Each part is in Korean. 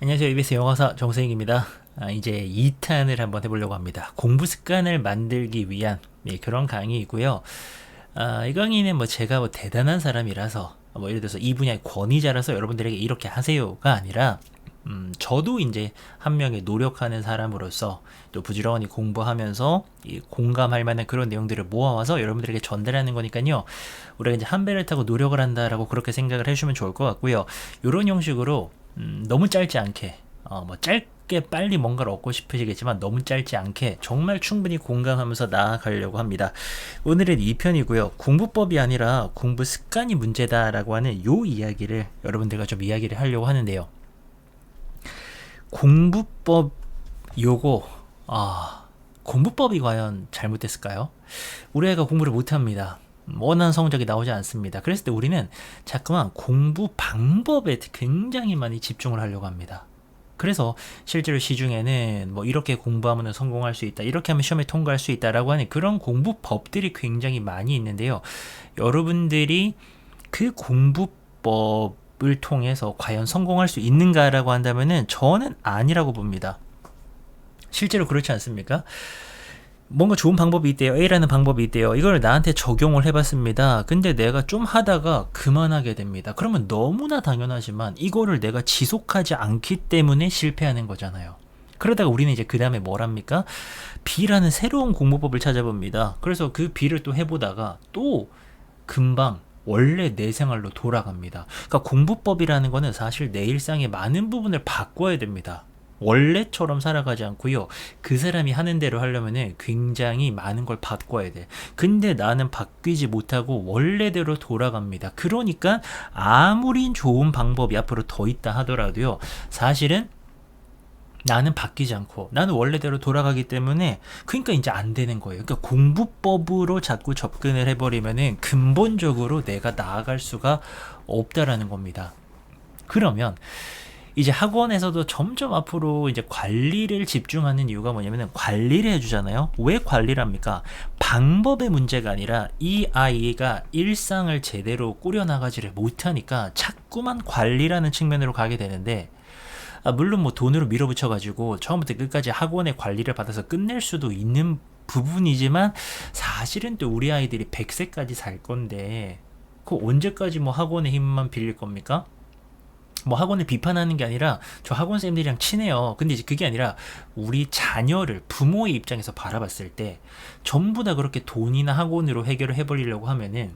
안녕하세요. EBS 영어사 정세익입니다. 아, 이제 2탄을 한번 해보려고 합니다. 공부 습관을 만들기 위한 예, 그런 강의이고요. 아, 이 강의는 뭐 제가 뭐 대단한 사람이라서 뭐 예를 들어서 이 분야의 권위자라서 여러분들에게 이렇게 하세요가 아니라 음, 저도 이제 한 명의 노력하는 사람으로서 또 부지런히 공부하면서 이 공감할 만한 그런 내용들을 모아와서 여러분들에게 전달하는 거니까요. 우리가 이제 한 배를 타고 노력을 한다라고 그렇게 생각을 해주시면 좋을 것 같고요. 이런 형식으로 음, 너무 짧지 않게 어, 뭐 짧게 빨리 뭔가를 얻고 싶으시겠지만 너무 짧지 않게 정말 충분히 공감하면서 나아가려고 합니다. 오늘은 2편이고요. 공부법이 아니라 공부 습관이 문제다라고 하는 요 이야기를 여러분들과 좀 이야기를 하려고 하는데요. 공부법 요거 아 공부법이 과연 잘못됐을까요? 우리 애가 공부를 못합니다. 원하는 성적이 나오지 않습니다. 그랬을 때 우리는 자꾸만 공부 방법에 굉장히 많이 집중을 하려고 합니다. 그래서 실제로 시중에는 뭐 이렇게 공부하면 성공할 수 있다, 이렇게 하면 시험에 통과할 수 있다라고 하는 그런 공부법들이 굉장히 많이 있는데요. 여러분들이 그 공부법을 통해서 과연 성공할 수 있는가라고 한다면은 저는 아니라고 봅니다. 실제로 그렇지 않습니까? 뭔가 좋은 방법이 있대요. A라는 방법이 있대요. 이걸 나한테 적용을 해봤습니다. 근데 내가 좀 하다가 그만하게 됩니다. 그러면 너무나 당연하지만 이거를 내가 지속하지 않기 때문에 실패하는 거잖아요. 그러다가 우리는 이제 그 다음에 뭘 합니까? B라는 새로운 공부법을 찾아봅니다. 그래서 그 B를 또 해보다가 또 금방 원래 내 생활로 돌아갑니다. 그러니까 공부법이라는 거는 사실 내 일상의 많은 부분을 바꿔야 됩니다. 원래처럼 살아가지 않고요. 그 사람이 하는 대로 하려면은 굉장히 많은 걸 바꿔야 돼. 근데 나는 바뀌지 못하고 원래대로 돌아갑니다. 그러니까 아무리 좋은 방법이 앞으로 더 있다 하더라도요. 사실은 나는 바뀌지 않고 나는 원래대로 돌아가기 때문에 그러니까 이제 안 되는 거예요. 그러니까 공부법으로 자꾸 접근을 해버리면은 근본적으로 내가 나아갈 수가 없다라는 겁니다. 그러면 이제 학원에서도 점점 앞으로 이제 관리를 집중하는 이유가 뭐냐면은 관리를 해주잖아요. 왜 관리를 합니까? 방법의 문제가 아니라 이 아이가 일상을 제대로 꾸려나가지를 못하니까 자꾸만 관리라는 측면으로 가게 되는데 아, 물론 뭐 돈으로 밀어붙여가지고 처음부터 끝까지 학원의 관리를 받아서 끝낼 수도 있는 부분이지만 사실은 또 우리 아이들이 100세까지 살 건데 그 언제까지 뭐 학원의 힘만 빌릴 겁니까? 뭐 학원을 비판하는 게 아니라 저 학원 쌤들이랑 친해요. 근데 이제 그게 아니라 우리 자녀를 부모의 입장에서 바라봤을 때 전부 다 그렇게 돈이나 학원으로 해결을 해버리려고 하면은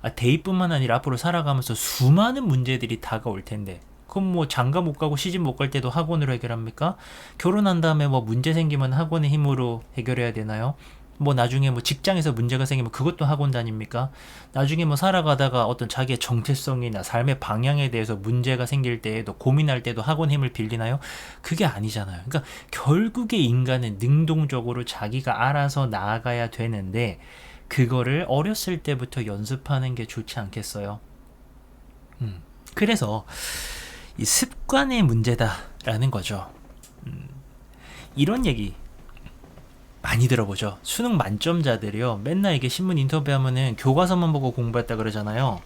아, 대입뿐만 아니라 앞으로 살아가면서 수많은 문제들이 다가올 텐데 그럼 뭐 장가 못 가고 시집 못 갈 때도 학원으로 해결합니까? 결혼한 다음에 뭐 문제 생기면 학원의 힘으로 해결해야 되나요? 뭐 나중에 뭐 직장에서 문제가 생기면 그것도 학원 다닙니까? 나중에 뭐 살아가다가 어떤 자기의 정체성이나 삶의 방향에 대해서 문제가 생길 때에도 고민할 때도 학원 힘을 빌리나요? 그게 아니잖아요. 그러니까 결국에 인간은 능동적으로 자기가 알아서 나아가야 되는데 그거를 어렸을 때부터 연습하는 게 좋지 않겠어요? 음. 그래서 이 습관의 문제다라는 거죠. 음. 이런 얘기 많이 들어보죠. 수능 만점자들이요. 맨날 이게 신문 인터뷰하면은 교과서만 보고 공부했다 그러잖아요.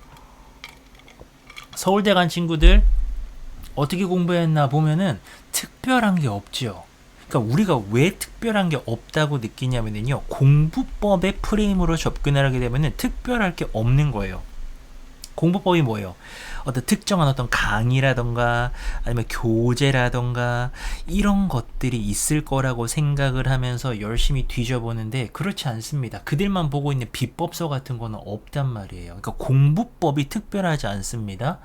서울대 간 친구들 어떻게 공부했나 보면은 특별한 게 없지요. 그러니까 우리가 왜 특별한 게 없다고 느끼냐면요. 공부법의 프레임으로 접근을 하게 되면은 특별할 게 없는 거예요. 공부법이 뭐예요? 어떤 특정한 어떤 강의라던가 아니면 교재라던가 이런 것들이 있을 거라고 생각을 하면서 열심히 뒤져보는데 그렇지 않습니다. 그들만 보고 있는 비법서 같은 거는 없단 말이에요. 그러니까 공부법이 특별하지 않습니다.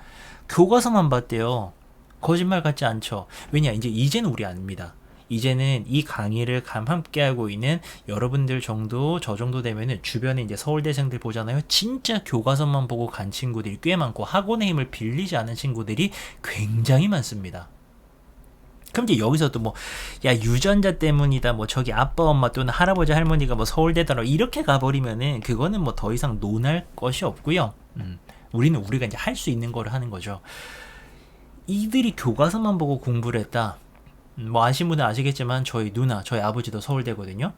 교과서만 봤대요. 거짓말 같지 않죠. 왜냐, 이제 이제는 우리 압니다. 이제는 이 강의를 감 함께 하고 있는 여러분들 정도 저 정도 되면은 주변에 이제 서울대생들 보잖아요. 진짜 교과서만 보고 간 친구들이 꽤 많고 학원의 힘을 빌리지 않은 친구들이 굉장히 많습니다. 그럼 이제 여기서 또 뭐, 야, 유전자 때문이다, 뭐, 저기 아빠, 엄마 또는 할아버지, 할머니가 뭐 서울대더라, 이렇게 가버리면은, 그거는 뭐 더 이상 논할 것이 없고요. 음, 우리는 우리가 이제 할 수 있는 거를 하는 거죠. 이들이 교과서만 보고 공부를 했다. 뭐 아신 분은 아시겠지만 저희 누나, 저희 아버지도 서울대거든요.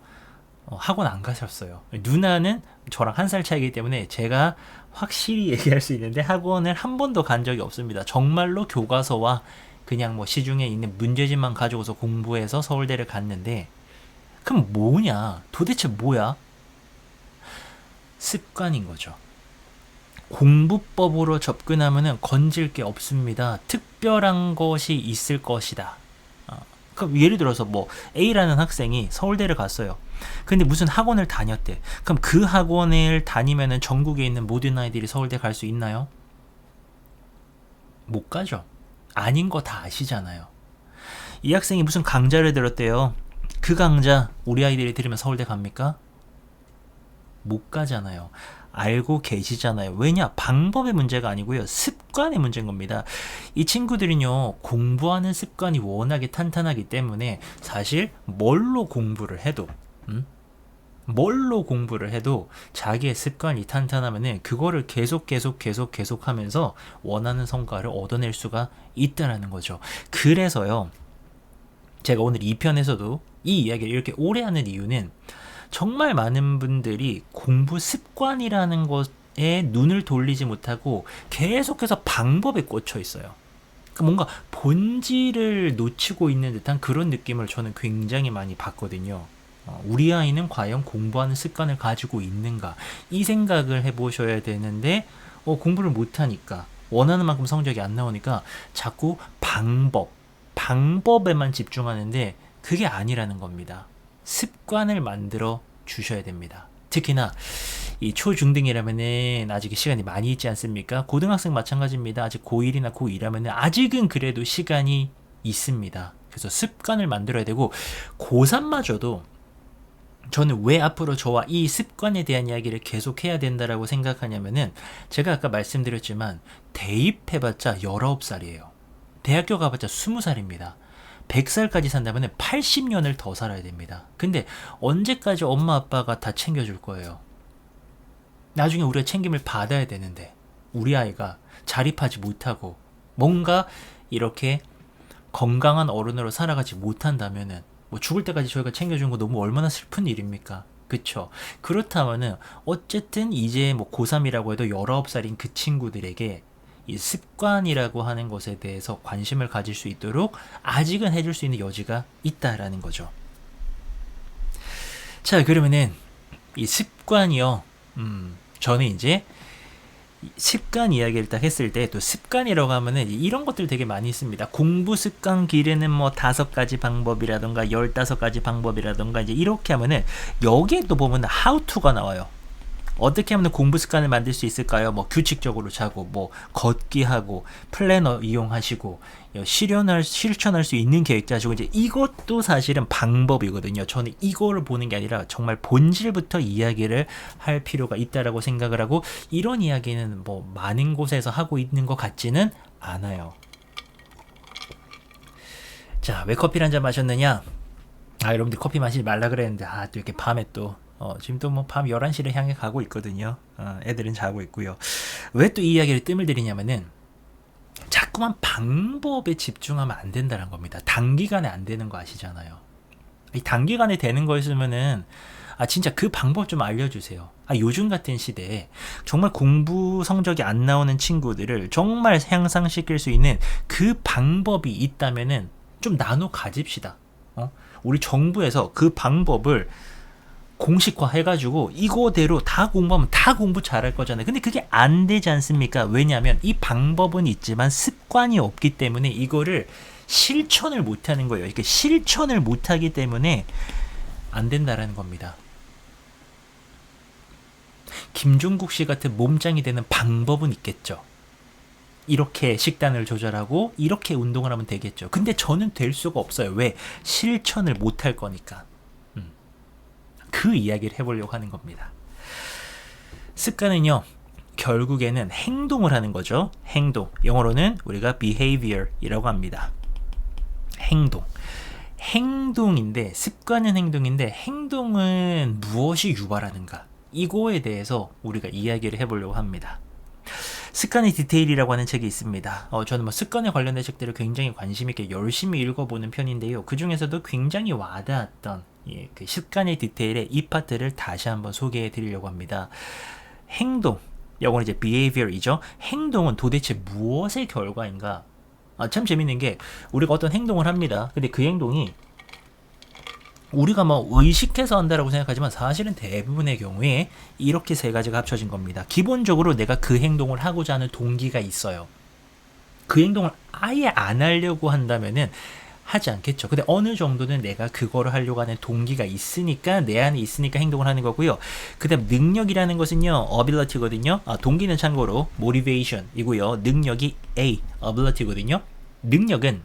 어, 학원 안 가셨어요. 누나는 저랑 한 살 차이기 때문에 제가 확실히 얘기할 수 있는데 학원을 한 번도 간 적이 없습니다. 정말로 교과서와 그냥 뭐 시중에 있는 문제집만 가지고서 공부해서 서울대를 갔는데 그럼 뭐냐? 도대체 뭐야? 습관인 거죠. 공부법으로 접근하면은 건질 게 없습니다. 특별한 것이 있을 것이다. 어, 그럼 예를 들어서 뭐 A라는 학생이 서울대를 갔어요. 근데 무슨 학원을 다녔대. 그럼 그 학원을 다니면은 전국에 있는 모든 아이들이 서울대 갈 수 있나요? 못 가죠. 아닌 거 다 아시잖아요. 이 학생이 무슨 강좌를 들었대요. 그 강좌 우리 아이들이 들으면 서울대 갑니까? 못 가잖아요. 알고 계시잖아요. 왜냐? 방법의 문제가 아니고요. 습관의 문제인 겁니다. 이 친구들은요, 공부하는 습관이 워낙에 탄탄하기 때문에 사실 뭘로 공부를 해도, 음? 뭘로 공부를 해도 자기의 습관이 탄탄하면은 그거를 계속 계속 계속 계속 하면서 원하는 성과를 얻어낼 수가 있다라는 거죠. 그래서요, 제가 오늘 2편에서도 이 이야기를 이렇게 오래 하는 이유는 정말 많은 분들이 공부 습관이라는 것에 눈을 돌리지 못하고 계속해서 방법에 꽂혀 있어요. 그러니까 뭔가 본질을 놓치고 있는 듯한 그런 느낌을 저는 굉장히 많이 받거든요. 어, 우리 아이는 과연 공부하는 습관을 가지고 있는가? 이 생각을 해보셔야 되는데, 어, 공부를 못하니까, 원하는 만큼 성적이 안 나오니까 자꾸 방법, 방법에만 집중하는데 그게 아니라는 겁니다. 습관을 만들어 주셔야 됩니다. 특히나 이 초중등이라면은 아직 시간이 많이 있지 않습니까? 고등학생 마찬가지입니다. 아직 고1이나 고2라면은 아직은 그래도 시간이 있습니다. 그래서 습관을 만들어야 되고 고3마저도 저는 왜 앞으로 저와 이 습관에 대한 이야기를 계속 해야 된다라고 생각하냐면은 제가 아까 말씀드렸지만 대입해봤자 19살이에요. 대학교 가봤자 20살입니다. 100살까지 산다면 80년을 더 살아야 됩니다. 근데 언제까지 엄마 아빠가 다 챙겨줄 거예요? 나중에 우리가 챙김을 받아야 되는데 우리 아이가 자립하지 못하고 뭔가 이렇게 건강한 어른으로 살아가지 못한다면은 뭐 죽을 때까지 저희가 챙겨준 거 너무 얼마나 슬픈 일입니까? 그쵸? 그렇다면은 어쨌든 이제 뭐 고3이라고 해도 19살인 그 친구들에게 이 습관이라고 하는 것에 대해서 관심을 가질 수 있도록 아직은 해줄 수 있는 여지가 있다라는 거죠. 자, 그러면은 이 습관이요. 음, 저는 이제 습관 이야기를 딱 했을 때 또 습관이라고 하면은 이런 것들 되게 많이 있습니다. 공부 습관 기르는 뭐 다섯 가지 방법이라던가 열다섯 가지 방법이라던가 이제 이렇게 하면은 여기에 또 보면 how to가 나와요. 어떻게 하면 공부 습관을 만들 수 있을까요? 뭐 규칙적으로 자고 뭐 걷기 하고 플래너 이용하시고 실현할 실천할 수 있는 계획 짜시고 이제 이것도 사실은 방법이거든요. 저는 이거를 보는 게 아니라 정말 본질부터 이야기를 할 필요가 있다라고 생각을 하고 이런 이야기는 뭐 많은 곳에서 하고 있는 것 같지는 않아요. 자, 왜 커피를 한 잔 마셨느냐? 아, 여러분들 커피 마시지 말라 그랬는데 아, 또 이렇게 밤에 또 어, 지금도 뭐 밤 11시를 향해 가고 있거든요. 어, 애들은 자고 있고요. 왜 또 이 이야기를 뜸을 들이냐면은 자꾸만 방법에 집중하면 안 된다는 겁니다. 단기간에 안 되는 거 아시잖아요. 이 단기간에 되는 거였으면은 아 진짜 그 방법 좀 알려주세요. 아 요즘 같은 시대에 정말 공부 성적이 안 나오는 친구들을 정말 향상시킬 수 있는 그 방법이 있다면은 좀 나눠 가집시다. 어? 우리 정부에서 그 방법을 공식화 해가지고 이거대로 다 공부하면 다 공부 잘할 거잖아요. 근데 그게 안 되지 않습니까? 왜냐하면 이 방법은 있지만 습관이 없기 때문에 이거를 실천을 못하는 거예요. 이렇게 실천을 못하기 때문에 안 된다라는 겁니다. 김종국 씨 같은 몸짱이 되는 방법은 있겠죠. 이렇게 식단을 조절하고 이렇게 운동을 하면 되겠죠. 근데 저는 될 수가 없어요. 왜? 실천을 못할 거니까. 그 이야기를 해보려고 하는 겁니다. 습관은요, 결국에는 행동을 하는 거죠. 행동. 영어로는 우리가 behavior이라고 합니다. 행동. 행동인데, 습관은 행동인데, 행동은 무엇이 유발하는가? 이거에 대해서 우리가 이야기를 해보려고 합니다. 습관의 디테일이라고 하는 책이 있습니다. 어, 저는 뭐 습관에 관련된 책들을 굉장히 관심 있게 열심히 읽어보는 편인데요. 그 중에서도 굉장히 와닿았던 예, 그 습관의 디테일의 이 파트를 다시 한번 소개해 드리려고 합니다. 행동, 영어는 이제 behavior이죠. 행동은 도대체 무엇의 결과인가? 아, 참 재밌는 게 우리가 어떤 행동을 합니다. 근데 그 행동이 우리가 뭐 의식해서 한다라고 생각하지만 사실은 대부분의 경우에 이렇게 세 가지가 합쳐진 겁니다. 기본적으로 내가 그 행동을 하고자 하는 동기가 있어요. 그 행동을 아예 안 하려고 한다면은 하지 않겠죠. 근데 어느 정도는 내가 그거를 하려고 하는 동기가 있으니까 내 안에 있으니까 행동을 하는 거고요. 그다음 능력이라는 것은요, ability거든요. 아, 동기는 참고로 motivation이고요. 능력이 A, ability거든요. 능력은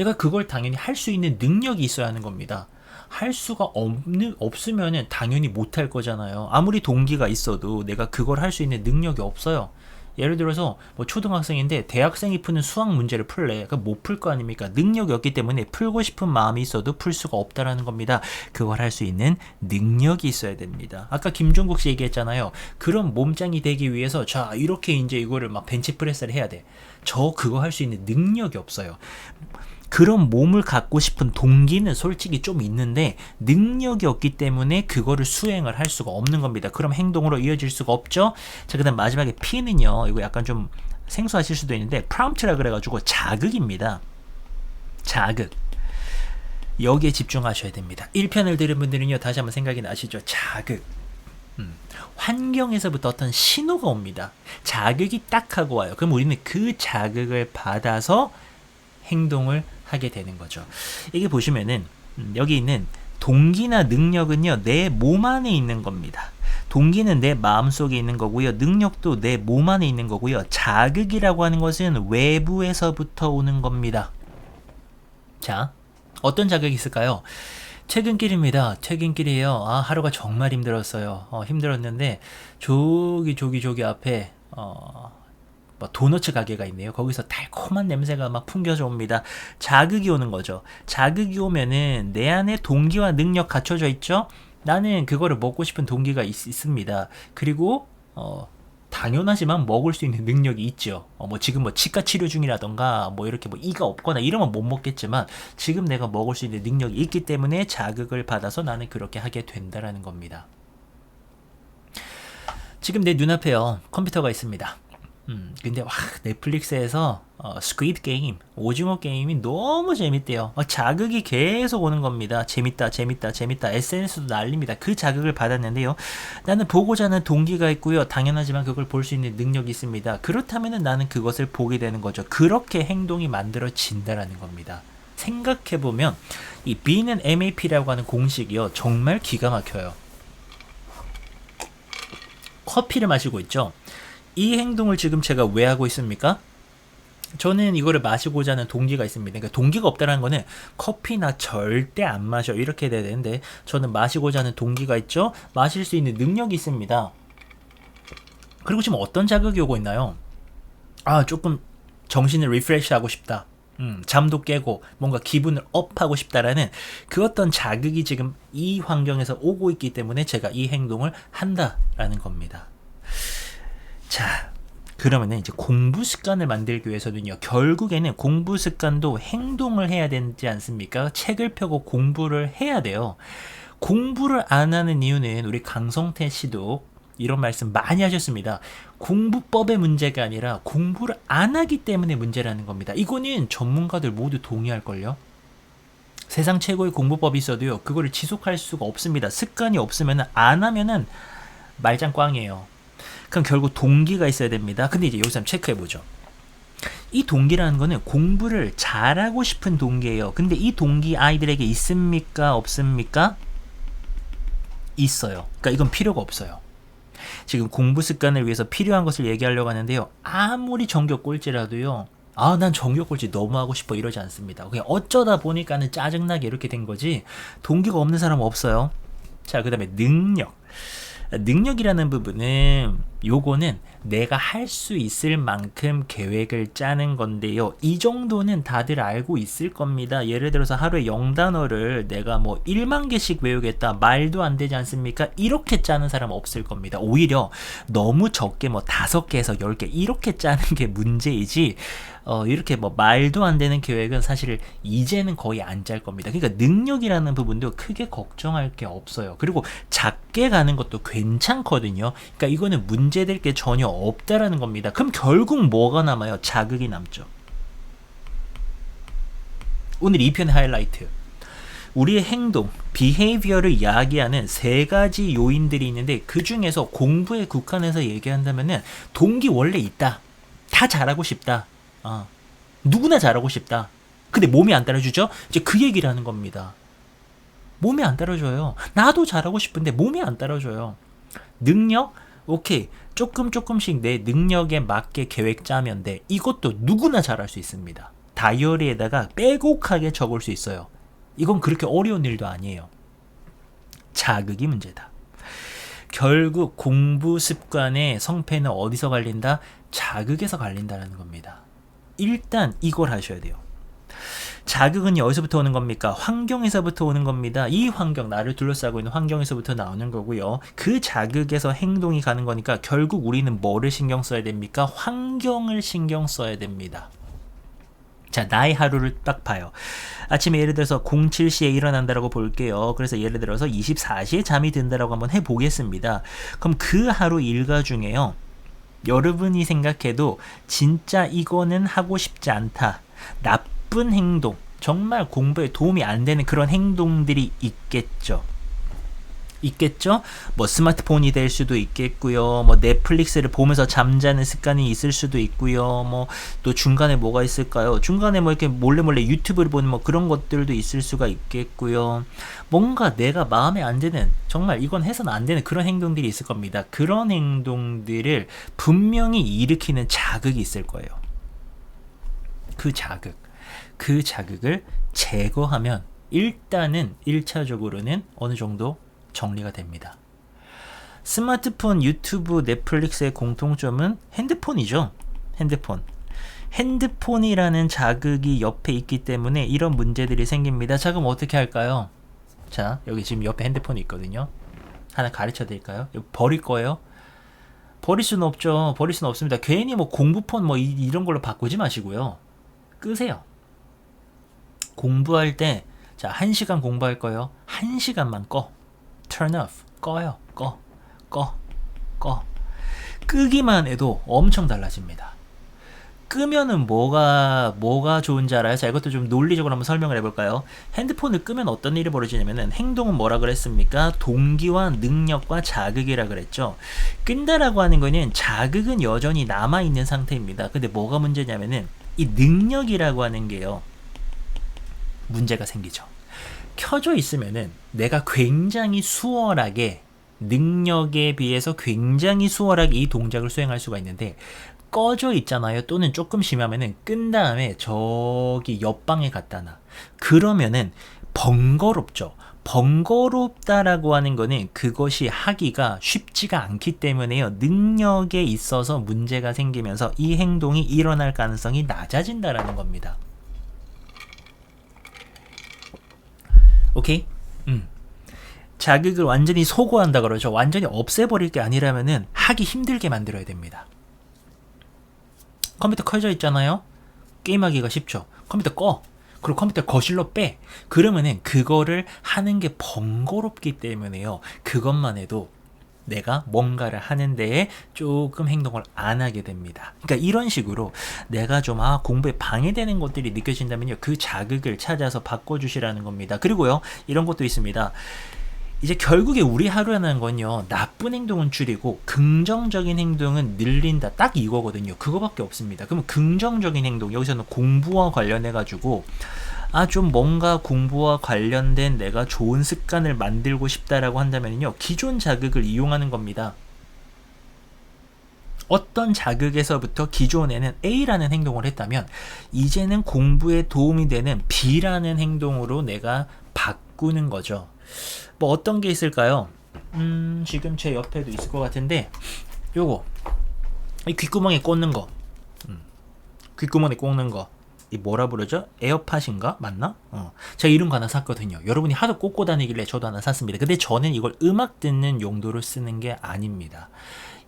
내가 그걸 당연히 할 수 있는 능력이 있어야 하는 겁니다. 할 수가 없는 없으면은 당연히 못 할 거잖아요. 아무리 동기가 있어도 내가 그걸 할 수 있는 능력이 없어요. 예를 들어서 뭐 초등학생인데 대학생이 푸는 수학 문제를 풀래. 그못 그러니까 풀거 아닙니까? 능력이 없기 때문에 풀고 싶은 마음이 있어도 풀 수가 없다라는 겁니다. 그걸 할 수 있는 능력이 있어야 됩니다. 아까 김종국 씨 얘기했잖아요. 그런 몸짱이 되기 위해서 자 이렇게 이제 이거를 막 벤치프레스를 해야 돼. 저 그거 할 수 있는 능력이 없어요. 그런 몸을 갖고 싶은 동기는 솔직히 좀 있는데 능력이 없기 때문에 그거를 수행을 할 수가 없는 겁니다. 그럼 행동으로 이어질 수가 없죠. 자, 그다음 마지막에 P는요. 이거 약간 좀 생소하실 수도 있는데 프롬프트라 그래가지고 자극입니다. 자극. 여기에 집중하셔야 됩니다. 1편을 들은 분들은요, 다시 한번 생각이 나시죠? 자극. 음, 환경에서부터 어떤 신호가 옵니다. 자극이 딱 하고 와요. 그럼 우리는 그 자극을 받아서 행동을 하게 되는 거죠. 이게 보시면은 음, 여기 있는 동기나 능력은요 내 몸 안에 있는 겁니다. 동기는 내 마음 속에 있는 거고요. 능력도 내 몸 안에 있는 거고요. 자극이라고 하는 것은 외부에서부터 오는 겁니다. 자, 어떤 자극이 있을까요? 퇴근길입니다. 퇴근길이에요. 아, 하루가 정말 힘들었어요. 어, 힘들었는데, 저기, 저기, 저기 앞에, 어, 뭐 도너츠 가게가 있네요. 거기서 달콤한 냄새가 막 풍겨져 옵니다. 자극이 오는 거죠. 자극이 오면은 내 안에 동기와 능력 갖춰져 있죠. 나는 그거를 먹고 싶은 동기가 있, 습니다 그리고 어 당연하지만 먹을 수 있는 능력이 있죠. 어, 뭐 지금 뭐 치과 치료 중이라던가 뭐 이렇게 뭐 이가 없거나 이러면 못 먹겠지만 지금 내가 먹을 수 있는 능력이 있기 때문에 자극을 받아서 나는 그렇게 하게 된다라는 겁니다. 지금 내 눈앞에요 컴퓨터가 있습니다. 음, 근데 와 넷플릭스에서 어, 스퀴드 게임, 오징어 게임이 너무 재밌대요. 어, 자극이 계속 오는 겁니다. 재밌다, 재밌다, 재밌다. SNS도 난립니다. 그 자극을 받았는데요. 나는 보고자 하는 동기가 있고요. 당연하지만 그걸 볼 수 있는 능력이 있습니다. 그렇다면 나는 그것을 보게 되는 거죠. 그렇게 행동이 만들어진다라는 겁니다. 생각해보면 이 B는 MAP라고 하는 공식이요. 정말 기가 막혀요. 커피를 마시고 있죠. 이 행동을 지금 제가 왜 하고 있습니까? 저는 이거를 마시고자 하는 동기가 있습니다. 그러니까 동기가 없다는 거는 커피나 절대 안 마셔 이렇게 돼야 되는데 저는 마시고자 하는 동기가 있죠. 마실 수 있는 능력이 있습니다. 그리고 지금 어떤 자극이 오고 있나요? 아 조금 정신을 리프레시 하고 싶다. 음, 잠도 깨고 뭔가 기분을 업하고 싶다라는 그 어떤 자극이 지금 이 환경에서 오고 있기 때문에 제가 이 행동을 한다라는 겁니다. 자, 그러면은 이제 공부 습관을 만들기 위해서는요, 결국에는 공부 습관도 행동을 해야 되지 않습니까? 책을 펴고 공부를 해야 돼요. 공부를 안 하는 이유는 우리 강성태 씨도 이런 말씀 많이 하셨습니다. 공부법의 문제가 아니라 공부를 안 하기 때문에 문제라는 겁니다. 이거는 전문가들 모두 동의할걸요? 세상 최고의 공부법이 있어도요, 그거를 지속할 수가 없습니다. 습관이 없으면 안 하면은 말짱 꽝이에요. 그럼 결국 동기가 있어야 됩니다. 근데 이제 여기서 한번 체크해 보죠. 이 동기라는 거는 공부를 잘하고 싶은 동기예요. 근데 이 동기 아이들에게 있습니까? 없습니까? 있어요. 그러니까 이건 필요가 없어요. 지금 공부 습관을 위해서 필요한 것을 얘기하려고 하는데요. 아무리 정교 꼴찌라도요. 아, 난 정교 꼴찌 너무 하고 싶어 이러지 않습니다. 그냥 어쩌다 보니까는 짜증나게 이렇게 된 거지. 동기가 없는 사람은 없어요. 자, 그 다음에 능력. 능력이라는 부분은 요거는 내가 할 수 있을 만큼 계획을 짜는 건데요. 이 정도는 다들 알고 있을 겁니다. 예를 들어서 하루에 0단어를 내가 뭐 1만 개씩 외우겠다. 말도 안 되지 않습니까? 이렇게 짜는 사람 없을 겁니다. 오히려 너무 적게 뭐 5개에서 10개 이렇게 짜는 게 문제이지 어, 이렇게 뭐 말도 안 되는 계획은 사실 이제는 거의 안 짤 겁니다. 그러니까 능력이라는 부분도 크게 걱정할 게 없어요. 그리고 작게 가는 것도 괜찮거든요. 그러니까 이거는 문 문제될 게 전혀 없다라는 겁니다. 그럼 결국 뭐가 남아요? 자극이 남죠. 오늘 이 편의 하이라이트. 우리의 행동, behavior를 이야기하는 세 가지 요인들이 있는데 그 중에서 공부에 국한해서 얘기한다면은 동기 원래 있다. 다 잘하고 싶다. 어. 누구나 잘하고 싶다. 근데 몸이 안 따라주죠? 이제 그 얘기를 하는 겁니다. 몸이 안 따라줘요. 나도 잘하고 싶은데 몸이 안 따라줘요. 능력? 오케이. 조금 조금씩 내 능력에 맞게 계획 짜면 돼. 이것도 누구나 잘할 수 있습니다. 다이어리에다가 빼곡하게 적을 수 있어요. 이건 그렇게 어려운 일도 아니에요. 자극이 문제다. 결국 공부 습관의 성패는 어디서 갈린다? 자극에서 갈린다는 겁니다. 일단 이걸 하셔야 돼요. 자극은 어디서부터 오는 겁니까? 환경에서부터 오는 겁니다. 이 환경, 나를 둘러싸고 있는 환경에서부터 나오는 거고요. 그 자극에서 행동이 가는 거니까 결국 우리는 뭐를 신경 써야 됩니까? 환경을 신경 써야 됩니다. 자, 나의 하루를 딱 봐요. 아침에 예를 들어서 07시에 일어난다라고 볼게요. 그래서 예를 들어서 24시에 잠이 든다라고 한번 해보겠습니다. 그럼 그 하루 일과 중에요. 여러분이 생각해도 진짜 이거는 하고 싶지 않다. 나쁜 행동, 정말 공부에 도움이 안 되는 그런 행동들이 있겠죠. 있겠죠? 뭐 스마트폰이 될 수도 있겠고요. 뭐 넷플릭스를 보면서 잠자는 습관이 있을 수도 있고요. 뭐 또 중간에 뭐가 있을까요? 중간에 뭐 이렇게 몰래 몰래 유튜브를 보는 뭐 그런 것들도 있을 수가 있겠고요. 뭔가 내가 마음에 안 드는 정말 이건 해서는 안 되는 그런 행동들이 있을 겁니다. 그런 행동들을 분명히 일으키는 자극이 있을 거예요. 그 자극. 그 자극을 제거하면 일단은 1차적으로는 어느 정도 정리가 됩니다. 스마트폰, 유튜브, 넷플릭스의 공통점은 핸드폰이죠. 핸드폰. 핸드폰이라는 자극이 옆에 있기 때문에 이런 문제들이 생깁니다. 자, 그럼 어떻게 할까요? 자, 여기 지금 옆에 핸드폰이 있거든요. 하나 가르쳐 드릴까요? 버릴 거예요? 버릴 수는 없죠. 버릴 수는 없습니다. 괜히 뭐 공부폰 뭐 이, 런 걸로 바꾸지 마시고요. 끄세요. 공부할 때, 자, 한 시간 공부할 거예요. 한 시간만 꺼. turn off. 꺼요. 꺼. 꺼. 꺼. 끄기만 해도 엄청 달라집니다. 끄면은 뭐가 뭐가 좋은지 알아요? 자, 이것도 좀 논리적으로 한번 설명을 해볼까요? 핸드폰을 끄면 어떤 일이 벌어지냐면은 행동은 뭐라 그랬습니까? 동기와 능력과 자극이라 그랬죠. 끈다라고 하는 거는 자극은 여전히 남아 있는 상태입니다. 근데 뭐가 문제냐면은 이 능력이라고 하는 게요. 문제가 생기죠. 켜져 있으면은 내가 굉장히 수월하게 능력에 비해서 굉장히 수월하게 이 동작을 수행할 수가 있는데 꺼져 있잖아요. 또는 조금 심하면은 끈 다음에 저기 옆방에 놔. 그러면은 번거롭죠. 번거롭다라고 하는 거는 그것이 하기가 쉽지가 않기 때문에요. 능력에 있어서 문제가 생기면서 이 행동이 일어날 가능성이 낮아진다라는 겁니다. 오케이? 음. 자극을 완전히 소거한다 그러죠. 완전히 없애버릴 게 아니라면은 하기 힘들게 만들어야 됩니다. 컴퓨터 켜져 있잖아요. 게임하기가 쉽죠. 컴퓨터 꺼. 그리고 컴퓨터 거실로 빼. 그러면은 그거를 하는 게 번거롭기 때문에요. 그것만 해도 내가 뭔가를 하는 데에 조금 행동을 안 하게 됩니다. 그러니까 이런 식으로 내가 좀 아, 공부에 방해되는 것들이 느껴진다면요. 그 자극을 찾아서 바꿔주시라는 겁니다. 그리고요, 이런 것도 있습니다. 이제 결국에 우리 하루라는 건요, 나쁜 행동은 줄이고 긍정적인 행동은 늘린다. 딱 이거거든요. 그거밖에 없습니다. 그러면 긍정적인 행동, 여기서는 공부와 관련해 가지고, 아, 좀 뭔가 공부와 관련된 내가 좋은 습관을 만들고 싶다라고 한다면요, 기존 자극을 이용하는 겁니다. 어떤 자극에서부터 기존에는 A라는 행동을 했다면, 이제는 공부에 도움이 되는 B라는 행동으로 내가 바꾸는 거죠. 뭐 어떤 게 있을까요? 음, 지금 제 옆에도 있을 것 같은데, 요거. 이 귓구멍에 꽂는 거. 음, 귓구멍에 꽂는 거. 이 뭐라 부르죠? 에어팟인가? 맞나? 어. 제가 이런 거 하나 샀거든요. 여러분이 하도 꽂고 다니길래 저도 하나 샀습니다. 근데 저는 이걸 음악 듣는 용도로 쓰는 게 아닙니다.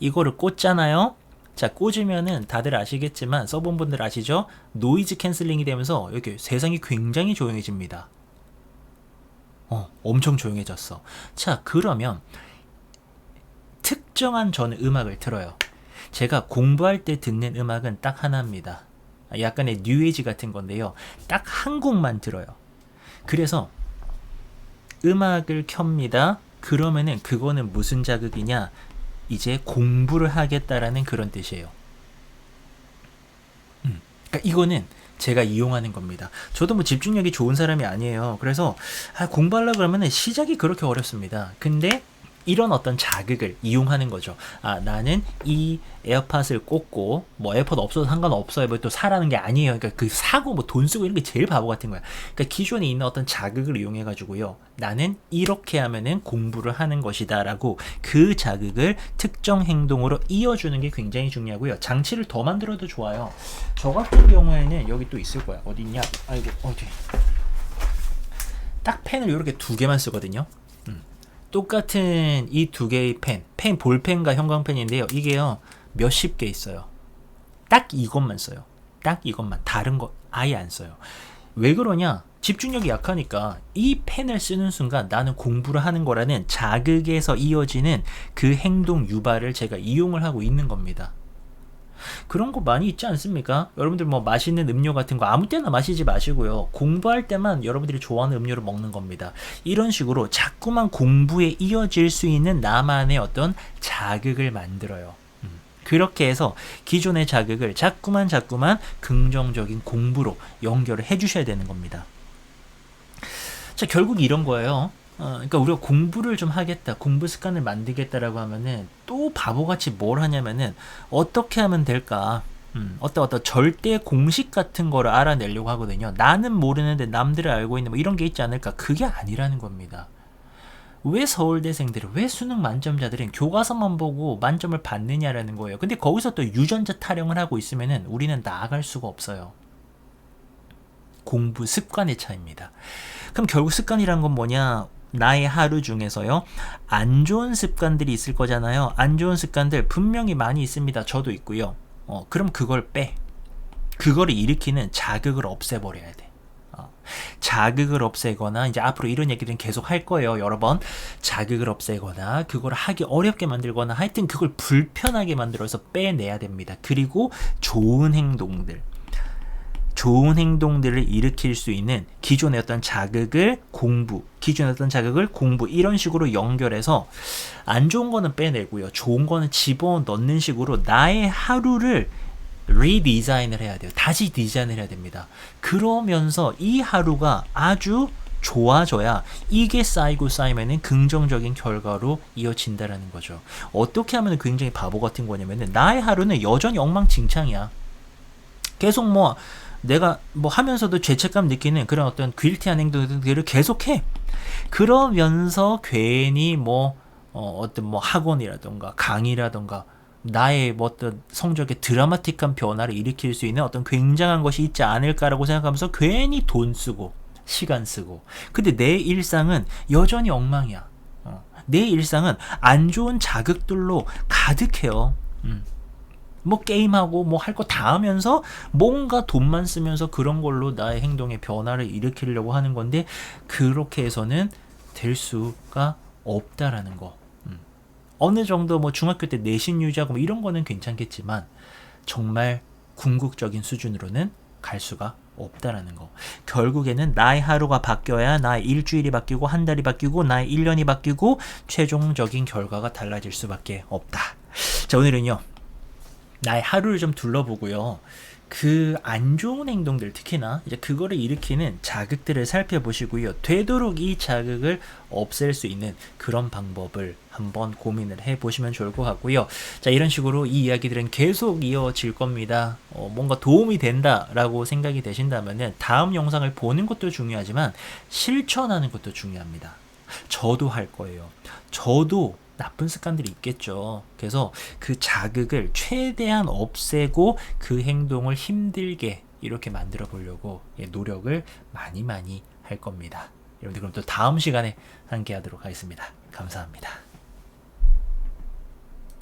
이거를 꽂잖아요. 자, 꽂으면은 다들 아시겠지만 써본 분들 아시죠? 노이즈 캔슬링이 되면서 이렇게 세상이 굉장히 조용해집니다. 어, 엄청 조용해졌어. 자, 그러면 특 특정한 저는 음악을 틀어요. 제가 공부할 때 듣는 음악은 딱 하나입니다. 약간의 뉴에이지 같은 건데요. 딱 한 곡만 들어요. 그래서 음악을 켭니다. 그러면은 그거는 무슨 자극이냐? 이제 공부를 하겠다라는 그런 뜻이에요. 음, 그러니까 이거는 제가 이용하는 겁니다. 저도 뭐 집중력이 좋은 사람이 아니에요. 그래서 아, 공부하려 그러면 시작이 그렇게 어렵습니다. 근데 이런 어떤 자극을 이용하는 거죠. 아, 나는 이 에어팟을 꽂고, 뭐 에어팟 없어도 상관없어요. 뭐 또 사라는 게 아니에요. 그러니까 그 사고 뭐 돈 쓰고 이런 게 제일 바보 같은 거야. 그러니까 기존에 있는 어떤 자극을 이용해 가지고요. 나는 이렇게 하면은 공부를 하는 것이다. 라고 그 자극을 특정 행동으로 이어주는 게 굉장히 중요하고요. 장치를 더 만들어도 좋아요. 저 같은 경우에는 여기 또 있을 거야. 어디 있냐? 아이고, 어디. 딱 펜을 이렇게 두 개만 쓰거든요. 똑같은 이 두 개의 펜, 펜 볼펜과 형광펜인데요. 이게요 몇십 개 있어요. 딱 이것만 써요. 딱 이것만 다른 거 아예 안 써요. 왜 그러냐? 집중력이 약하니까 이 펜을 쓰는 순간 나는 공부를 하는 거라는 자극에서 이어지는 그 행동 유발을 제가 이용을 하고 있는 겁니다. 그런 거 많이 있지 않습니까? 여러분들 뭐 맛있는 음료 같은 거 아무 때나 마시지 마시고요. 공부할 때만 여러분들이 좋아하는 음료를 먹는 겁니다. 이런 식으로 자꾸만 공부에 이어질 수 있는 나만의 어떤 자극을 만들어요. 음. 그렇게 해서 기존의 자극을 자꾸만 자꾸만 긍정적인 공부로 연결을 해주셔야 되는 겁니다. 자, 결국 이런 거예요. 어, 그러니까 우리가 공부를 좀 하겠다, 공부 습관을 만들겠다라고 하면은 또 바보같이 뭘 하냐면은 어떻게 하면 될까? 음, 어떤 어떤 절대 공식 같은 거를 알아내려고 하거든요. 나는 모르는데 남들을 알고 있는 뭐 이런 게 있지 않을까? 그게 아니라는 겁니다. 왜 서울대생들은 왜 수능 만점자들은 교과서만 보고 만점을 받느냐라는 거예요. 근데 거기서 또 유전자 타령을 하고 있으면은 우리는 나아갈 수가 없어요. 공부 습관의 차이입니다. 그럼 결국 습관이란 건 뭐냐? 나의 하루 중에서요, 안 좋은 습관들이 있을 거잖아요. 안 좋은 습관들 분명히 많이 있습니다. 저도 있고요. 어, 그럼 그걸 빼. 그거를 일으키는 자극을 없애버려야 돼. 어, 자극을 없애거나, 이제 앞으로 이런 얘기들은 계속 할 거예요. 여러 번. 자극을 없애거나, 그걸 하기 어렵게 만들거나, 하여튼 그걸 불편하게 만들어서 빼내야 됩니다. 그리고 좋은 행동들. 좋은 행동들을 일으킬 수 있는 기존의 어떤 자극을 공부, 기존의 어떤 자극을 공부 이런 식으로 연결해서 안 좋은 거는 빼내고요. 좋은 거는 집어 넣는 식으로 나의 하루를 리디자인을 해야 돼요. 다시 디자인을 해야 됩니다. 그러면서 이 하루가 아주 좋아져야 이게 쌓이고 쌓이면은 긍정적인 결과로 이어진다라는 거죠. 어떻게 하면 굉장히 바보 같은 거냐면은 나의 하루는 여전히 엉망진창이야. 계속 뭐 내가 뭐 하면서도 죄책감 느끼는 그런 어떤 퀼티한 행동들을 계속해. 그러면서 괜히 뭐 어, 어떤 뭐 학원이라던가 강의라던가 나의 뭐 어떤 성적에 드라마틱한 변화를 일으킬 수 있는 어떤 굉장한 것이 있지 않을까라고 생각하면서 괜히 돈 쓰고 시간 쓰고 근데 내 일상은 여전히 엉망이야. 어. 내 일상은 안 좋은 자극들로 가득해요. 음. 뭐 게임하고 뭐 할 거 다 하면서 뭔가 돈만 쓰면서 그런 걸로 나의 행동에 변화를 일으키려고 하는 건데 그렇게 해서는 될 수가 없다라는 거. 음. 어느 정도 뭐 중학교 때 내신 유지하고 뭐 이런 거는 괜찮겠지만 정말 궁극적인 수준으로는 갈 수가 없다라는 거. 결국에는 나의 하루가 바뀌어야 나의 일주일이 바뀌고 한 달이 바뀌고 나의 1년이 바뀌고 최종적인 결과가 달라질 수밖에 없다. 자, 오늘은요. 나의 하루를 좀 둘러보고요. 그 안 좋은 행동들 특히나 이제 그거를 일으키는 자극들을 살펴보시고요. 되도록 이 자극을 없앨 수 있는 그런 방법을 한번 고민을 해 보시면 좋을 것 같고요. 자, 이런 식으로 이 이야기들은 계속 이어질 겁니다. 어, 뭔가 도움이 된다라고 생각이 되신다면은 다음 영상을 보는 것도 중요하지만 실천하는 것도 중요합니다. 저도 할 거예요. 저도 나쁜 습관들이 있겠죠. 그래서 그 자극을 최대한 없애고 그 행동을 힘들게 이렇게 만들어 보려고 예, 노력을 많이 많이 할 겁니다. 여러분들 그럼 또 다음 시간에 함께 하도록 하겠습니다. 감사합니다.